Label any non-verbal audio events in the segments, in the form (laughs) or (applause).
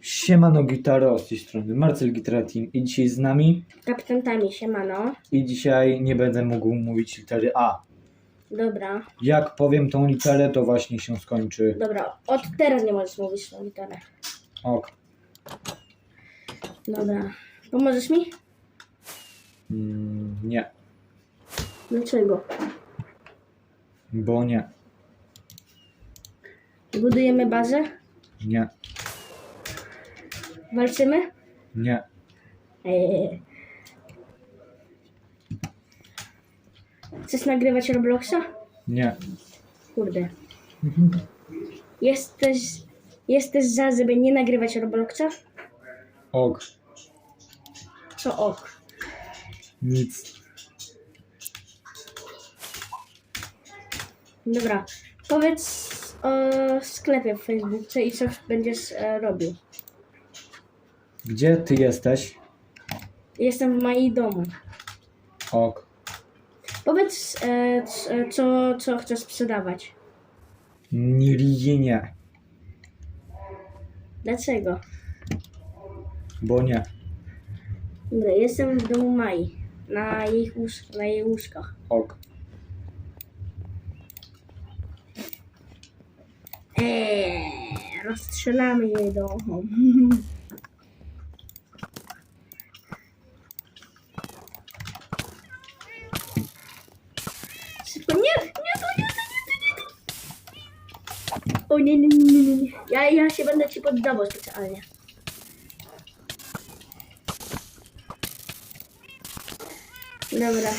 Siemano Gitaro z tej strony Marcel Gitara Team i dzisiaj z nami Kapitantami, siemano. i dzisiaj nie będę mógł mówić litery A. Dobra, Jak powiem tą literę, to właśnie się skończy. dobra. Od teraz nie możesz mówić tą literę. Ok. Dobra. Pomożesz mi? Mm, nie, Dlaczego? bo nie, Budujemy bazę? nie, Walczymy? nie, Eee. Chcesz nagrywać Robloxa? nie. Kurde. Jesteś, jesteś za, żeby nie nagrywać Robloxa? Ok. Co ok. Nic. Dobra. Powiedz o sklepie w Facebooku i co będziesz e, robił. Gdzie ty jesteś? Jestem w moim domu. Ok. Powiedz, e, c- co, co chcesz sprzedawać. Nigdzie nie, Dlaczego? bo nie. Dobra, jestem w domu Mai. Na jej, łóż- na jej łóżkach. Ok. Eee, rozstrzelamy jej dom. (laughs) Szybko, nie, nie, to nie, to nie, to nie. O nie, nie, nie, nie, nie. Ja, ja się będę ci poddawał specjalnie. Dobra.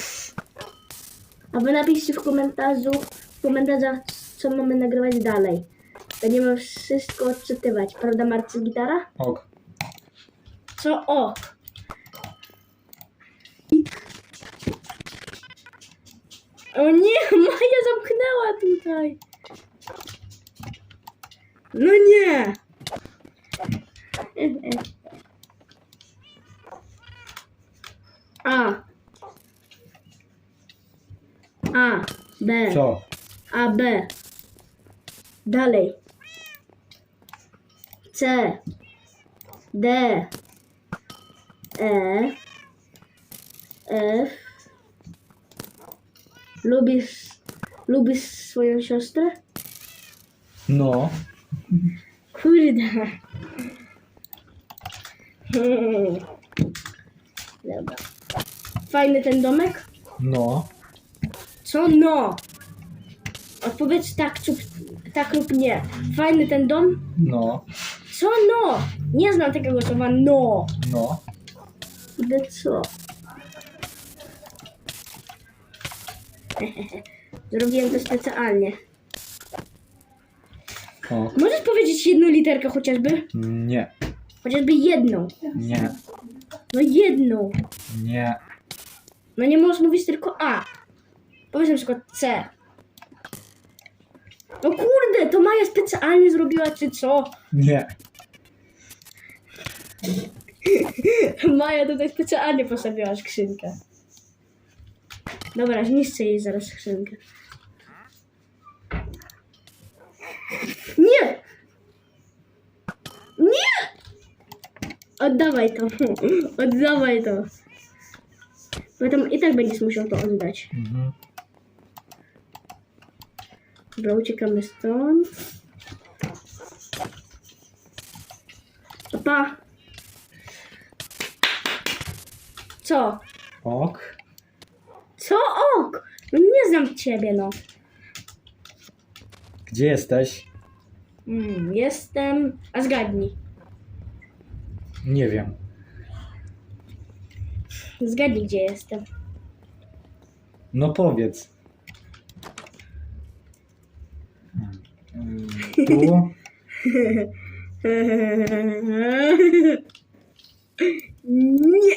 A wy napiszcie w komentarzu, w komentarzach, co mamy nagrywać dalej. Będziemy wszystko odczytywać, prawda Marcy Gitara? Ok. Co o? O nie, (laughs) Maja zamknęła tutaj. No nie. A. A. B. Co? A, B. Dalej. C. D. E. F. Lubisz, lubisz swoją siostrę? No. Kurde. Hmm. Dobra. Fajny ten domek? No. Co no? Odpowiedz tak, lub, tak lub nie. Fajny ten dom? No. Co no? Nie znam takiego słowa no. No. Kurde co? Zrobiłem to specjalnie. Ok. Możesz powiedzieć jedną literkę chociażby? Nie. Chociażby jedną. Nie. No jedną. Nie. No nie możesz mówić tylko A. Powiedz na przykład C. No kurde, to Maja specjalnie zrobiła, czy co? Nie. (laughs) Maja tutaj specjalnie postawiła skrzynkę. Dobra, zniszczę jej zaraz skrzynkę. Nie! Nie! Oddawaj to. Oddawaj to. Bo tam i tak będziesz musiał to oddać. Mhm. Dobra, uciekamy stąd. Pa. Co? Ok. Co ok? No nie znam ciebie, no. Gdzie jesteś? Mm, jestem... A zgadnij. Nie wiem. Zgadnij, gdzie jestem. No powiedz. Mm, Tu? (laughs) nie.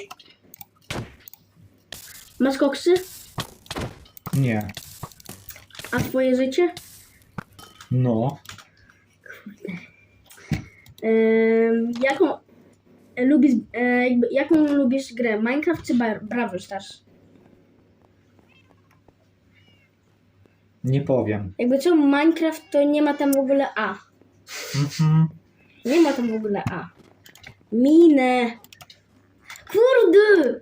Masz koksy? Nie. A twoje życie? No. Ehm, jaką e, lubisz, e, jakby, jaką lubisz grę? Minecraft czy Bar- Brawl Stars? Nie powiem. Jakby co, Minecraft to nie ma tam w ogóle A. Mhm. Nie ma tam w ogóle A. Minę. Kurde!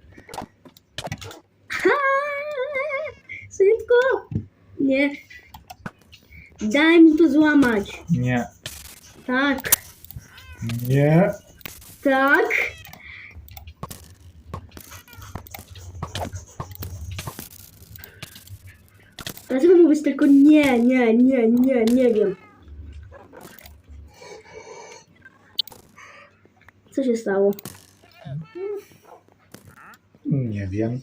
Ha! Szybko! Nie. Daj mi to złamać. Nie. Tak, Nie. tak. Dlaczego mówisz tylko nie, nie, nie, nie, nie wiem. Co się stało? Nie wiem.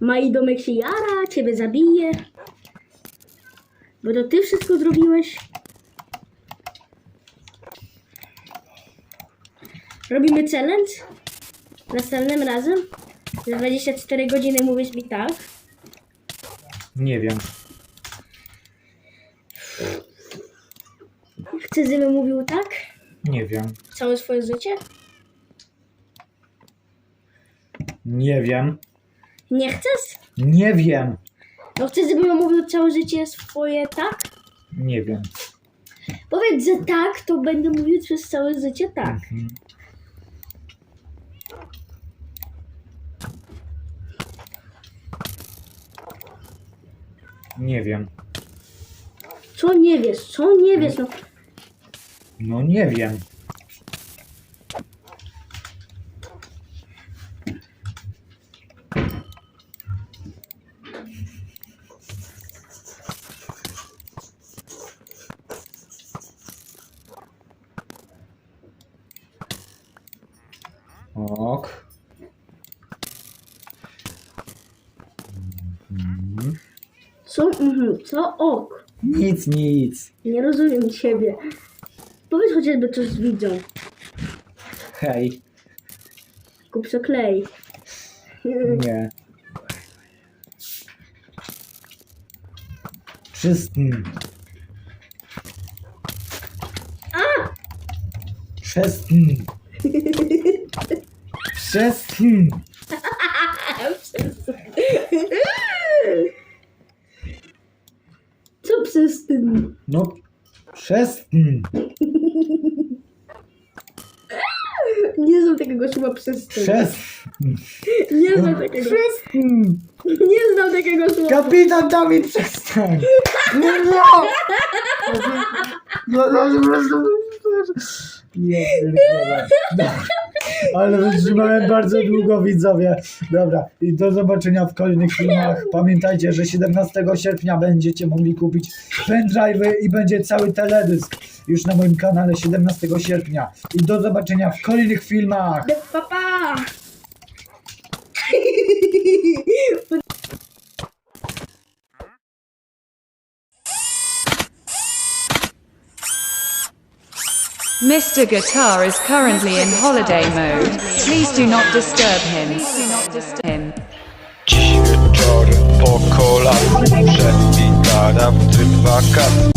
Mai domek się jara, ciebie zabije. Bo to ty wszystko zrobiłeś. Robimy challenge? Następnym razem? Za 24 godziny mówisz mi tak? Nie wiem. Chcesz, żebym mówił tak? Nie wiem. Całe swoje życie? Nie wiem. Nie chcesz? Nie wiem. No chcesz, żebym mówił całe życie swoje tak? Nie wiem. Powiedz, że tak, to będę mówił przez całe życie tak. Mhm. Nie wiem. Co nie wiesz? Co nie wiesz? No, No nie wiem. Ok. Mhm. co? Mhm, co? Ok. Nic, nic. Nie rozumiem ciebie. Powiedz chociażby coś z widzą. Hej. Kup se klej. Nie. Przestań. A! Przestań. (laughs) Przestań. Co przez tym? No, przestań. Nie znam takiego słowa przez tym. Przestań. Nie znam takiego. Przestań. Nie znam takiego słowa. Kapitan Dawid, przestań. Nie, nie. No, no, no, no, Nie, pierdolę. Dobra. Ale wytrzymałem bardzo długo, widzowie. Dobra, i do zobaczenia w kolejnych filmach. Pamiętajcie, że 17 sierpnia będziecie mogli kupić pendrive'y i będzie cały teledysk już na moim kanale 17 sierpnia. I do zobaczenia w kolejnych filmach. Pa, (laughs) Mr. Guitar is currently in holiday mode. Please do not disturb him. wieczorem po Przed tryb wakacji